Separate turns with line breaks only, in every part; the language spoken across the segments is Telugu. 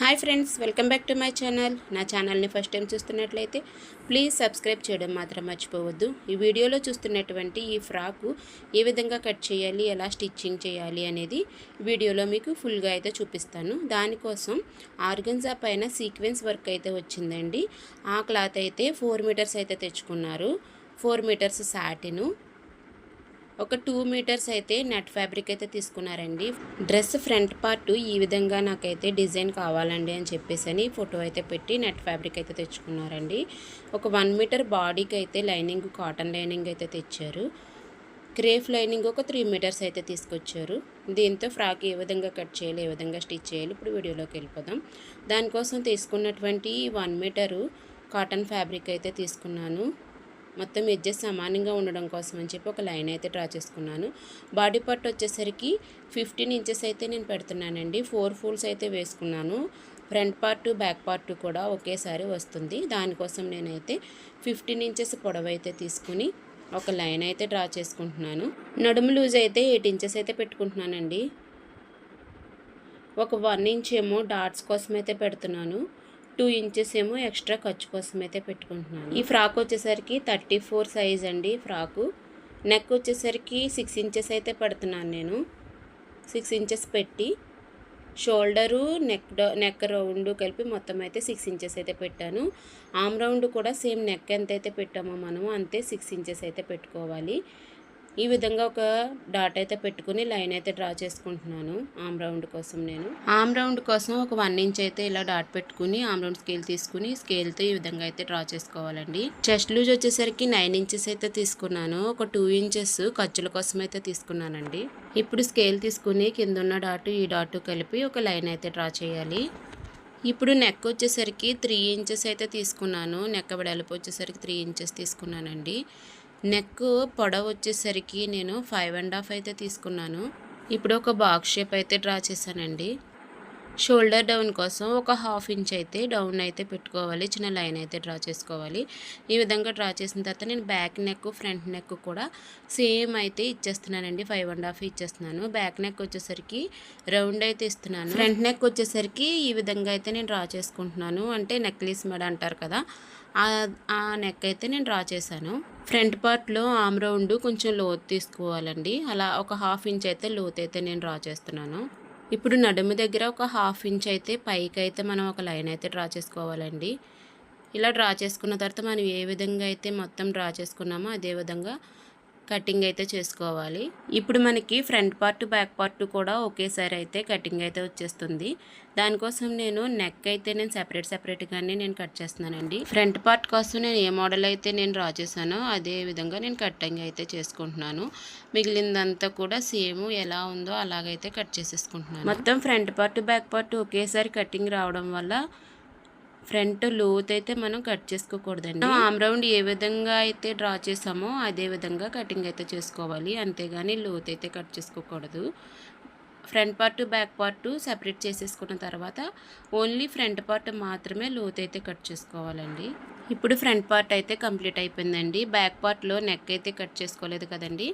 Hi friends welcome back to my channel. నా ఛానల్ని ఫస్ట్ టైం చూస్తున్నట్లయితే ప్లీజ్ సబ్స్క్రైబ్ చేయడం మాత్రం మర్చిపోవద్దు. ఈ వీడియోలో చూస్తున్నటువంటి ఈ ఫ్రాకు ఏ విధంగా కట్ చేయాలి ఎలా స్టిచ్చింగ్ చేయాలి అనేది వీడియోలో మీకు ఫుల్గా అయితే చూపిస్తాను. దానికోసం ఆర్గన్జా పైన సీక్వెన్స్ వర్క్ అయితే వచ్చిందండి. ఆ క్లాత్ అయితే ఫోర్ మీటర్స్ అయితే తెచ్చుకున్నారు. Four metres satin. ఒక టూ మీటర్స్ అయితే నెట్ ఫ్యాబ్రిక్ అయితే తీసుకున్నారండి. డ్రెస్ ఫ్రంట్ పార్ట్ ఈ విధంగా నాకైతే డిజైన్ కావాలండి అని చెప్పేసి అని ఫోటో అయితే పెట్టి నెట్ ఫ్యాబ్రిక్ అయితే తెచ్చుకున్నారండి. ఒక వన్ మీటర్ బాడీకి అయితే లైనింగ్ కాటన్ లైనింగ్ అయితే తెచ్చారు. క్రేఫ్ లైనింగ్ ఒక త్రీ మీటర్స్ అయితే తీసుకొచ్చారు. దీంతో ఫ్రాక్ ఏ విధంగా కట్ చేయాలి ఏ విధంగా స్టిచ్ చేయాలి ఇప్పుడు వీడియోలోకి వెళ్ళిపోదాం. దానికోసం తీసుకున్నటువంటి వన్ మీటరు కాటన్ ఫ్యాబ్రిక్ అయితే తీసుకున్నాను. మొత్తం ఎడ్జెస్ సమానంగా ఉండడం కోసం అని చెప్పి ఒక లైన్ అయితే డ్రా చేసుకున్నాను. బాడీ పార్ట్ వచ్చేసరికి ఫిఫ్టీన్ ఇంచెస్ అయితే నేను పెడుతున్నానండి. ఫోర్ ఫోల్స్ అయితే వేసుకున్నాను. ఫ్రంట్ పార్ట్ బ్యాక్ పార్ట్ కూడా ఒకేసారి వస్తుంది. దానికోసం నేనైతే ఫిఫ్టీన్ ఇంచెస్ పొడవైతే అయితే తీసుకుని ఒక లైన్ అయితే డ్రా చేసుకుంటున్నాను. నడుము లూజ్ అయితే ఎయిట్ ఇంచెస్ అయితే పెట్టుకుంటున్నానండి. ఒక వన్ ఇంచ్ ఏమో డాట్స్ కోసం అయితే పెడుతున్నాను. టూ ఇంచెస్ ఏమో ఎక్స్ట్రా ఖర్చు కోసం అయితే పెట్టుకుంటున్నాను. ఈ ఫ్రాక్ వచ్చేసరికి థర్టీ ఫోర్ సైజ్ అండి ఫ్రాకు. నెక్ వచ్చేసరికి సిక్స్ ఇంచెస్ అయితే పెడుతున్నాను నేను. సిక్స్ ఇంచెస్ పెట్టి షోల్డరు నెక్ నెక్ రౌండ్ కలిపి మొత్తం అయితే సిక్స్ ఇంచెస్ అయితే పెట్టాను. ఆమ్ రౌండ్ కూడా సేమ్ నెక్ ఎంత అయితే పెట్టామో మనము అంతే సిక్స్ ఇంచెస్ అయితే పెట్టుకోవాలి. ఈ విధంగా ఒక డాట్ అయితే పెట్టుకుని లైన్ అయితే డ్రా చేసుకుంటున్నాను ఆమ్ రౌండ్ కోసం నేను. ఆమ్ రౌండ్ కోసం ఒక వన్ ఇంచ్ అయితే ఇలా డాట్ పెట్టుకుని ఆమ్ రౌండ్ స్కేల్ తీసుకుని స్కేల్తో ఈ విధంగా అయితే డ్రా చేసుకోవాలండి. చెస్ట్ లూజ్ వచ్చేసరికి నైన్ ఇంచెస్ అయితే తీసుకున్నాను. ఒక టూ ఇంచెస్ ఖర్చుల కోసం అయితే తీసుకున్నానండి. ఇప్పుడు స్కేల్ తీసుకుని కింద ఉన్న డాట్ ఈ డాట్ కలిపి ఒక లైన్ అయితే డ్రా చేయాలి. ఇప్పుడు నెక్ వచ్చేసరికి త్రీ ఇంచెస్ అయితే తీసుకున్నాను. నెక్ వెడల్పు వచ్చేసరికి త్రీ ఇంచెస్ తీసుకున్నానండి. నెక్ పొడవు వచ్చేసరికి నేను ఫైవ్ అండ్ హాఫ్ అయితే తీసుకున్నాను. ఇప్పుడు ఒక బాక్స్ షేప్ అయితే డ్రా చేశానండి. షోల్డర్ డౌన్ కోసం ఒక హాఫ్ ఇంచ్ అయితే డౌన్ అయితే పెట్టుకోవాలి. చిన్న లైన్ అయితే డ్రా చేసుకోవాలి. ఈ విధంగా డ్రా చేసిన తర్వాత నేను బ్యాక్ నెక్ ఫ్రంట్ నెక్ కూడా సేమ్ అయితే ఇచ్చేస్తున్నానండి. ఫైవ్ అండ్ హాఫ్ ఇచ్చేస్తున్నాను. బ్యాక్ నెక్ వచ్చేసరికి రౌండ్ అయితే ఇస్తున్నాను. ఫ్రంట్ నెక్ వచ్చేసరికి ఈ విధంగా అయితే నేను డ్రా చేసుకుంటున్నాను. అంటే నెక్లెస్ మెడ అంటారు కదా ఆ నెక్ అయితే నేను డ్రా చేశాను. ఫ్రంట్ పార్ట్లో ఆమ్ రౌండ్ కొంచెం లోతు తీసుకోవాలండి. అలా ఒక హాఫ్ ఇంచ్ అయితే లోతు అయితే నేను డ్రా చేస్తున్నాను. ఇప్పుడు నడుము దగ్గర ఒక హాఫ్ ఇంచ్ అయితే పైకి అయితే మనం ఒక లైన్ అయితే డ్రా చేసుకోవాలండి. ఇలా డ్రా చేసుకున్న తర్వాత మనం ఏ విధంగా అయితే మొత్తం డ్రా చేసుకున్నామో అదే విధంగా కటింగ్ అయితే చేసుకోవాలి. ఇప్పుడు మనకి ఫ్రంట్ పార్ట్ బ్యాక్ పార్ట్ కూడా ఒకేసారి అయితే కటింగ్ అయితే వచ్చేస్తుంది. దానికోసం నేను నెక్ అయితే నేను సెపరేట్ సెపరేట్గానే నేను కట్ చేస్తున్నానండి. ఫ్రంట్ పార్ట్ కోసం నేను ఏ మోడల్ అయితే నేను డ్రా చేశానో అదే విధంగా నేను కటింగ్ అయితే చేసుకుంటున్నాను. మిగిలిందంతా కూడా సేమ్ ఎలా ఉందో అలాగైతే కట్ చేసేసుకుంటున్నాను. మొత్తం ఫ్రంట్ పార్ట్ బ్యాక్ పార్ట్ ఒకేసారి కటింగ్ రావడం వల్ల ఫ్రంట్ లోత్ అయితే మనం కట్ చేసుకోకూడదండి. ఆమ్ రౌండ్ ఏ విధంగా అయితే డ్రా చేసామో అదే విధంగా కటింగ్ అయితే చేసుకోవాలి. అంతేగాని లోత్ అయితే కట్ చేసుకోకూడదు. Front part back part separate చేసేసుకున్న తర్వాత ఓన్లీ ఫ్రంట్ పార్ట్ మాత్రమే లోత్ అయితే కట్ చేసుకోవాలండి. ఇప్పుడు ఫ్రంట్ పార్ట్ అయితే కంప్లీట్ అయిపోయిందండి. బ్యాక్ పార్ట్లో నెక్ అయితే కట్ చేసుకోలేదు కదండి.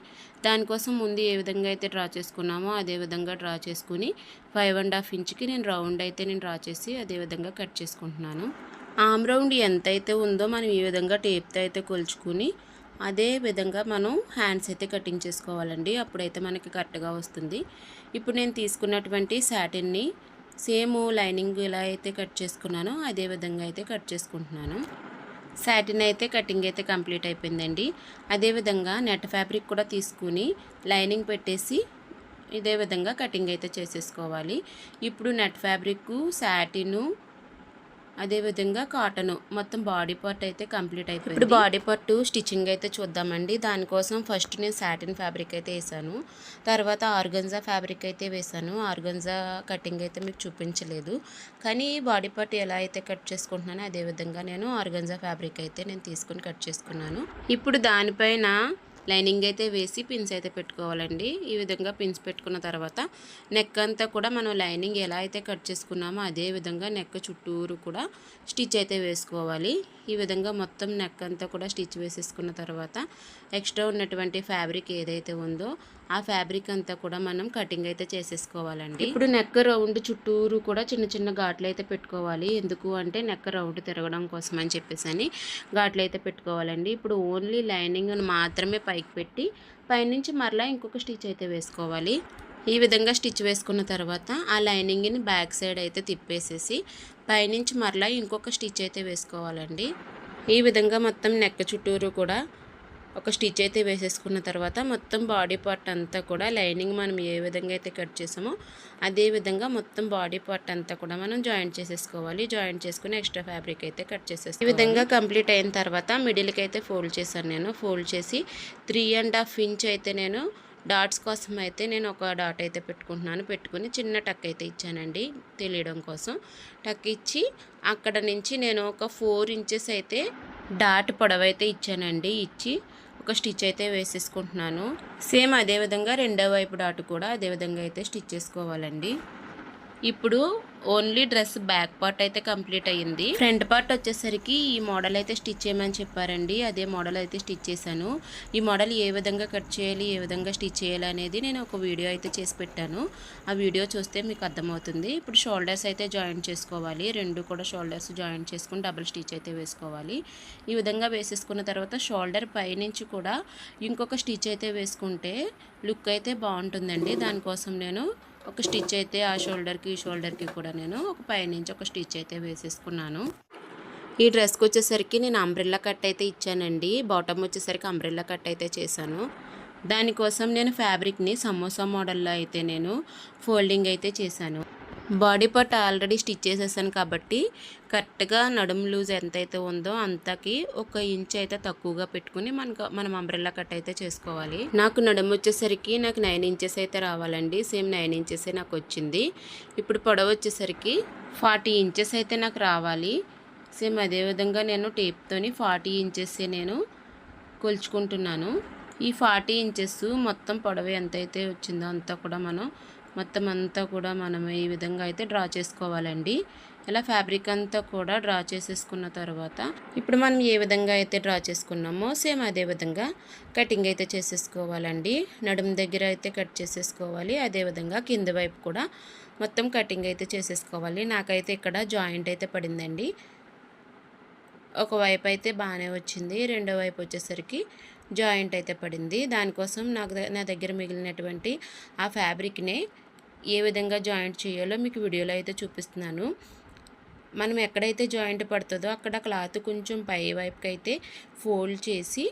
దానికోసం ముందు ఏ విధంగా అయితే డ్రా చేసుకున్నామో అదే విధంగా డ్రా చేసుకుని ఫైవ్ అండ్ హాఫ్ ఇంచ్కి నేను రౌండ్ అయితే నేను డ్రా చేసి అదే విధంగా కట్ చేసుకుంటున్నాను. ఆమ్ రౌండ్ ఎంత అయితే ఉందో మనం ఈ విధంగా టేప్తో అయితే కొలుచుకుని అదే విధంగా మనం హ్యాండ్స్ అయితే కటింగ్ చేసుకోవాలండి. అప్పుడైతే మనకి కరెక్ట్గా వస్తుంది. ఇప్పుడు నేను తీసుకున్నటువంటి శాటిన్ని సేమ్ లైనింగ్ ఎలా అయితే కట్ చేసుకున్నానో. అదే విధంగా అయితే కట్ చేసుకుంటున్నాను. సాటిన్ అయితే కటింగ్ అయితే కంప్లీట్ అయిపోయిందండి. అదేవిధంగా నెట్ ఫ్యాబ్రిక్ కూడా తీసుకుని లైనింగ్ పెట్టేసి ఇదే విధంగా కటింగ్ అయితే చేసేసుకోవాలి. ఇప్పుడు నెట్ ఫ్యాబ్రిక్ శాటిను అదేవిధంగా కాటన్. మొత్తం బాడీ పార్ట్ అయితే కంప్లీట్ అయిపోయింది. ఇప్పుడు బాడీ పార్ట్ స్టిచ్చింగ్ అయితే చూద్దామండి. దానికోసం ఫస్ట్ నేను సాటిన్ ఫ్యాబ్రిక్ అయితే వేసాను. తర్వాత ఆర్గంజా ఫ్యాబ్రిక్ అయితే వేసాను. ఆర్గంజా కటింగ్ అయితే మీకు చూపించలేదు. కానీ బాడీ పార్ట్ ఎలా అయితే కట్ చేసుకుంటున్నానో అదేవిధంగా నేను ఆర్గంజా ఫ్యాబ్రిక్ అయితే నేను తీసుకుని కట్ చేసుకున్నాను. ఇప్పుడు దానిపైన లైనింగ్ అయితే వేసి పిన్స్ అయితే పెట్టుకోవాలండి. ఈ విధంగా పిన్స్ పెట్టుకున్న తర్వాత నెక్ అంతా కూడా మనం లైనింగ్ ఎలా అయితే కట్ చేసుకున్నామో అదే విధంగా నెక్ చుట్టూరు కూడా స్టిచ్ అయితే వేసుకోవాలి. ఈ విధంగా మొత్తం నెక్ అంతా కూడా స్టిచ్ వేసేసుకున్న తర్వాత ఎక్స్ట్రా ఉన్నటువంటి ఫ్యాబ్రిక్ ఏదైతే ఉందో ఆ ఫ్యాబ్రిక్ అంతా కూడా మనం కటింగ్ అయితే చేసేసుకోవాలండి. ఇప్పుడు నెక్ రౌండ్ చుట్టూరు కూడా చిన్న చిన్న ఘాట్లు అయితే పెట్టుకోవాలి. ఎందుకు అంటే నెక్ రౌండ్ తిరగడం కోసం అని చెప్పేసి అని ఘాట్లు అయితే పెట్టుకోవాలండి. ఇప్పుడు ఓన్లీ లైనింగ్ మాత్రమే పైకి పెట్టి పైనుంచి మరలా ఇంకొక స్టిచ్ అయితే వేసుకోవాలి. ఈ విధంగా స్టిచ్ వేసుకున్న తర్వాత ఆ లైనింగ్ని బ్యాక్ సైడ్ అయితే తిప్పేసేసి పైనుంచి మరలా ఇంకొక స్టిచ్ అయితే వేసుకోవాలండి. ఈ విధంగా మొత్తం నెక్క చుట్టూరు కూడా ఒక స్టిచ్ అయితే వేసేసుకున్న తర్వాత మొత్తం బాడీ పార్ట్ అంతా కూడా లైనింగ్ మనం ఏ విధంగా అయితే కట్ చేసామో అదే విధంగా మొత్తం బాడీ పార్ట్ అంతా కూడా మనం జాయింట్ చేసేసుకోవాలి. జాయింట్ చేసుకుని ఎక్స్ట్రా ఫ్యాబ్రిక్ అయితే కట్ చేసేసి ఈ విధంగా కంప్లీట్ అయిన తర్వాత మిడిల్కి అయితే ఫోల్డ్ చేశాను నేను. ఫోల్డ్ చేసి త్రీ అండ్ హాఫ్ ఇంచ్ అయితే నేను డాట్స్ కోసం అయితే నేను ఒక డాట్ అయితే పెట్టుకుంటున్నాను. పెట్టుకుని చిన్న టక్ అయితే ఇచ్చానండి తెలియడం కోసం. టక్ ఇచ్చి అక్కడ నుంచి నేను ఒక ఫోర్ ఇంచెస్ అయితే డాట్ పొడవైతే ఇచ్చానండి. ఇచ్చి ఒక స్టిచ్ అయితే వేసేసుకుంటున్నాను. సేమ్ అదే విధంగా రెండో వైపు డాటు కూడా అదే విధంగా అయితే స్టిచ్ చేసుకోవాలండి. ఇప్పుడు ఓన్లీ డ్రెస్ బ్యాక్ పార్ట్ అయితే కంప్లీట్ అయ్యింది. ఫ్రంట్ పార్ట్ వచ్చేసరికి ఈ మోడల్ అయితే స్టిచ్ చేయమని చెప్పారండి. అదే మోడల్ అయితే స్టిచ్ చేశాను. ఈ మోడల్ ఏ విధంగా కట్ చేయాలి ఏ విధంగా స్టిచ్ చేయాలి అనేది నేను ఒక వీడియో అయితే చేసి పెట్టాను. ఆ వీడియో చూస్తే మీకు అర్థమవుతుంది. ఇప్పుడు షోల్డర్స్ అయితే జాయింట్ చేసుకోవాలి. రెండు కూడా షోల్డర్స్ జాయింట్ చేసుకుని డబుల్ స్టిచ్ అయితే వేసుకోవాలి. ఈ విధంగా వేసేసుకున్న తర్వాత షోల్డర్ పైనుంచి కూడా ఇంకొక స్టిచ్ అయితే వేసుకుంటే లుక్ అయితే బాగుంటుందండి. దానికోసం నేను ఒక స్టిచ్ అయితే ఆ షోల్డర్కి ఈ షోల్డర్కి కూడా నేను ఒక పైనుంచి ఒక స్టిచ్ అయితే వేసేసుకున్నాను. ఈ డ్రెస్కి వచ్చేసరికి నేను అంబ్రెల్లా కట్ అయితే ఇచ్చానండి. బాటమ్ వచ్చేసరికి అంబ్రెల్లా కట్ అయితే చేశాను. దానికోసం నేను ఫ్యాబ్రిక్ని సమోసా మోడల్లో అయితే నేను ఫోల్డింగ్ అయితే చేశాను. బాడీ పార్ట్ ఆల్రెడీ స్టిచ్ చేసేసాను కాబట్టి కరెక్ట్గా నడుము లూజ్ ఎంతైతే ఉందో అంతకి ఒక ఇంచ్ అయితే తక్కువగా పెట్టుకుని మనకు మనం అంబ్రెల్లా కట్ అయితే చేసుకోవాలి. నాకు నడుము వచ్చేసరికి నాకు నైన్ ఇంచెస్ అయితే రావాలండి. సేమ్ నైన్ ఇంచెస్ నాకు వచ్చింది. ఇప్పుడు పొడవు వచ్చేసరికి ఫార్టీ ఇంచెస్ అయితే నాకు రావాలి. సేమ్ అదేవిధంగా నేను టేప్తోని ఫార్టీ ఇంచెస్ నేను కొలుచుకుంటున్నాను. ఈ ఫార్టీ ఇంచెస్ మొత్తం పొడవు ఎంతైతే వచ్చిందో అంతా కూడా మనం మొత్తం అంతా కూడా మనం ఈ విధంగా అయితే డ్రా చేసుకోవాలండి. ఇలా ఫ్యాబ్రిక్ అంతా కూడా డ్రా చేసేసుకున్న తర్వాత ఇప్పుడు మనం ఏ విధంగా అయితే డ్రా చేసుకున్నామో సేమ్ అదే విధంగా కటింగ్ అయితే చేసేసుకోవాలండి. నడుము దగ్గర అయితే కట్ చేసేసుకోవాలి. అదేవిధంగా కింద వైపు కూడా మొత్తం కటింగ్ అయితే చేసేసుకోవాలి. నాకైతే ఇక్కడ జాయింట్ అయితే పడిందండి. ఒకవైపు అయితే బాగానే వచ్చింది. రెండో వైపు వచ్చేసరికి జాయింట్ అయితే పడింది. దానికోసం నాకు నా దగ్గర మిగిలినటువంటి ఆ ఫ్యాబ్రిక్నే ఏ విధంగా జాయింట్ చేయాలో మీకు వీడియోలో అయితే చూపిస్తున్నాను. మనం ఎక్కడైతే జాయింట్ పడుతుందో అక్కడ క్లాత్ కొంచెం పై వైపుకి అయితే ఫోల్డ్ చేసి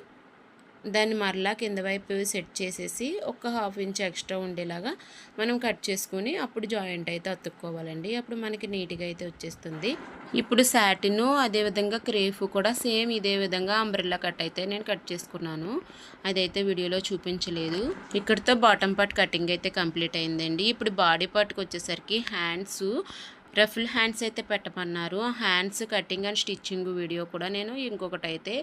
దాన్ని మరలా కింద వైపు సెట్ చేసేసి ఒక హాఫ్ ఇంచ్ ఎక్స్ట్రా ఉండేలాగా మనం కట్ చేసుకుని అప్పుడు జాయింట్ అయితే అతుక్కోవాలండి. అప్పుడు మనకి నీట్గా అయితే వచ్చేస్తుంది. ఇప్పుడు శాటిను అదేవిధంగా క్రేఫ్ కూడా సేమ్ ఇదే విధంగా అంబ్రెల్లా కట్ అయితే నేను కట్ చేసుకున్నాను. అదైతే వీడియోలో చూపించలేదు. ఇక్కడితో బాటమ్ పార్ట్ కటింగ్ అయితే కంప్లీట్ అయిందండి. ఇప్పుడు బాడీ పార్ట్కి వచ్చేసరికి హ్యాండ్స్ రఫుల్ హ్యాండ్స్ అయితే పెట్టమన్నారు. Hands cutting and stitching video కూడా నేను ఇంకొకటి అయితే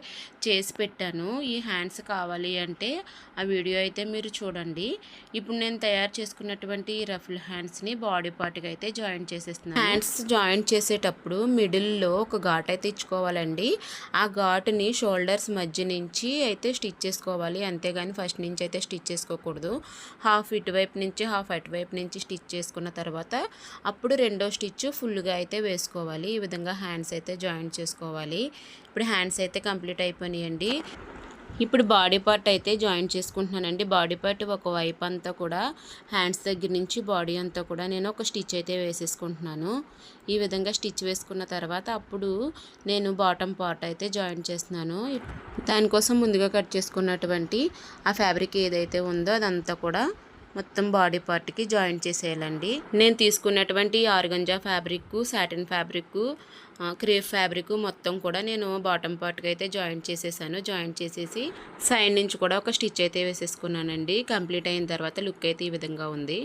చేసి పెట్టాను. ఈ హ్యాండ్స్ కావాలి అంటే ఆ వీడియో అయితే మీరు చూడండి. ఇప్పుడు నేను తయారు చేసుకున్నటువంటి ఈ రఫుల్ హ్యాండ్స్ని బాడీ పార్ట్కి అయితే జాయింట్ చేసేస్తున్నాను. హ్యాండ్స్ జాయింట్ చేసేటప్పుడు మిడిల్లో ఒక ఘాట్ అయితే ఇచ్చుకోవాలండి. ఆ ఘాటుని షోల్డర్స్ మధ్య నుంచి అయితే స్టిచ్ చేసుకోవాలి. అంతేగాని ఫస్ట్ నుంచి అయితే స్టిచ్ చేసుకోకూడదు. హాఫ్ ఇటువైపు నుంచి హాఫ్ అటువైపు నుంచి స్టిచ్ చేసుకున్న తర్వాత అప్పుడు రెండో స్టిచ్ స్టిచ్ ఫుల్గా అయితే వేసుకోవాలి. ఈ విధంగా హ్యాండ్స్ అయితే జాయింట్ చేసుకోవాలి. ఇప్పుడు హ్యాండ్స్ అయితే కంప్లీట్ అయిపోయినాయండి. ఇప్పుడు బాడీ పార్ట్ అయితే జాయింట్ చేసుకుంటున్నానండి. బాడీ పార్ట్ ఒక వైపు అంతా కూడా హ్యాండ్స్ దగ్గర నుంచి బాడీ అంతా కూడా నేను ఒక స్టిచ్ అయితే వేసేసుకుంటున్నాను. ఈ విధంగా స్టిచ్ వేసుకున్న తర్వాత అప్పుడు నేను బాటమ్ పార్ట్ అయితే జాయింట్ చేస్తున్నాను. దానికోసం ముందుగా కట్ చేసుకున్నటువంటి ఆ ఫ్యాబ్రిక్ ఏదైతే ఉందో అదంతా కూడా మొత్తం బాడీ పార్ట్కి జాయిన్ చేసేయాలండి. నేను తీసుకున్నటువంటి organza fabric satin fabric crepe fabric మొత్తం కూడా నేను బాటమ్ పార్ట్కి అయితే జాయింట్ చేసేసాను. జాయింట్ చేసేసి సైడ్ నుంచి కూడా ఒక స్టిచ్ అయితే వేసేసుకున్నానండి. కంప్లీట్ అయిన తర్వాత లుక్ అయితే ఈ విధంగా ఉంది.